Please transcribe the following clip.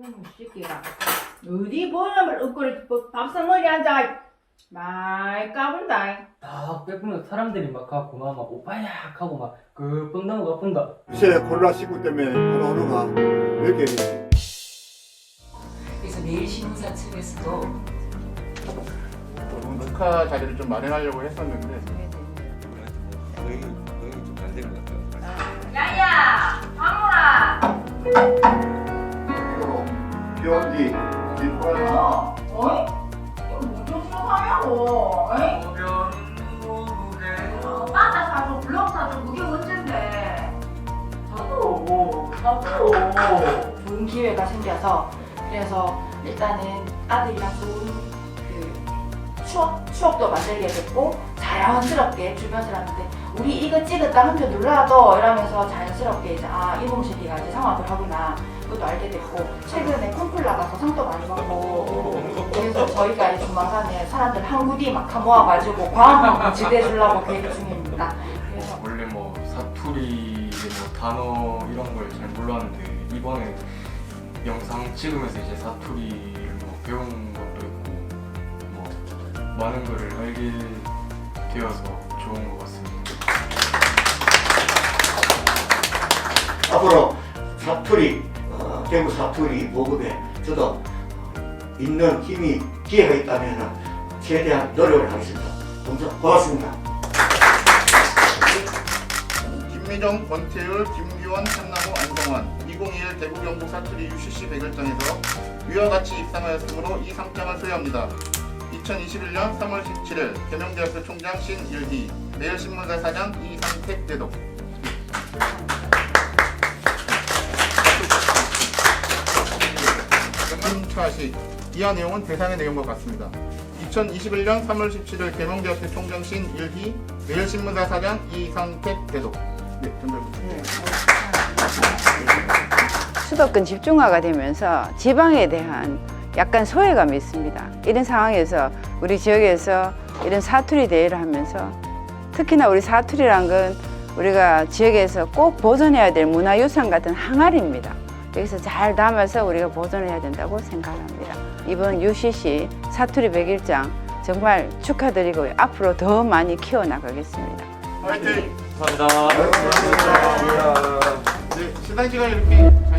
이놈의 새끼가 어디 보냐면 upp거리 밥상 머리 앉아 많이 까분다. 딱 빼보면 사람들이 막 가고 막, 막 오빠야 하고 막그 뻔나무가 분다. 새 코로나 19 때문에 하루하루가 왜 이렇게 그래서 내일 신문사 측에서도 축하 자리를 좀 마련하려고 했었는데. 거의 거의 좀안된것 같아요. 야야 방울아 비온디? 뒷부분 어? 이거 무슨 어이? 어, 사줘 사줘 그게 좋은 기회가 생겨서 그래서 일단은 아들이랑 좋은 그 추억, 추억도 만들게 됐고 자연스럽게 주변 사람한테 우리 이거 찍었다 한표 눌러도 이러면서 자연스럽게 이제 아 이놈 새끼가 이제 상황을 하구나. 그 것도 알게 됐고 최근에 콩쿨 나가서 상도 많이 받고 그래서 저희가 이제 조만간에 사람들 한 구디 막 다 모아가지고 과학 지대 주려고 계획 중입니다. 그래서 원래 뭐 사투리 뭐 단어 이런 걸 잘 몰랐는데 이번에 영상 찍으면서 이제 사투리를 뭐 배운 것도 있고 뭐 많은 거를 알게 되어서 좋은 것 같습니다. 앞으로 사투리, 어, 대구 사투리 보급에 저도 있는 힘이, 기회가 있다면 최대한 노력을 하겠습니다. 고맙습니다. 김미정, 권태율, 김규원, 참나무, 안성환 2021 대구 경북 사투리 UCC 대결전에서 위와 같이 입상하였으므로 이 상장을 수여합니다. 2021년 3월 17일 계명대학교 총장 신일희 매일신문사 사장 이상택 대독 김차식 이하 내용은 대상의 내용과 같습니다. 2021년 3월 17일 계명대학교 총장 신일희 매일신문사 사장 이상택 대독 네, 전달부탁드립니다. 수도권 집중화가 되면서 지방에 대한 약간 소외감이 있습니다. 이런 상황에서 우리 지역에서 이런 사투리 대회를 하면서 특히나 우리 사투리란 건 우리가 지역에서 꼭 보존해야 될 문화유산 같은 항아리입니다. 여기서 잘 담아서 우리가 보존해야 된다고 생각합니다. 이번 UCC 사투리 100일장 정말 축하드리고요. 앞으로 더 많이 키워나가겠습니다. 화이팅! 감사합니다. 네, 시상식을 이렇게 잘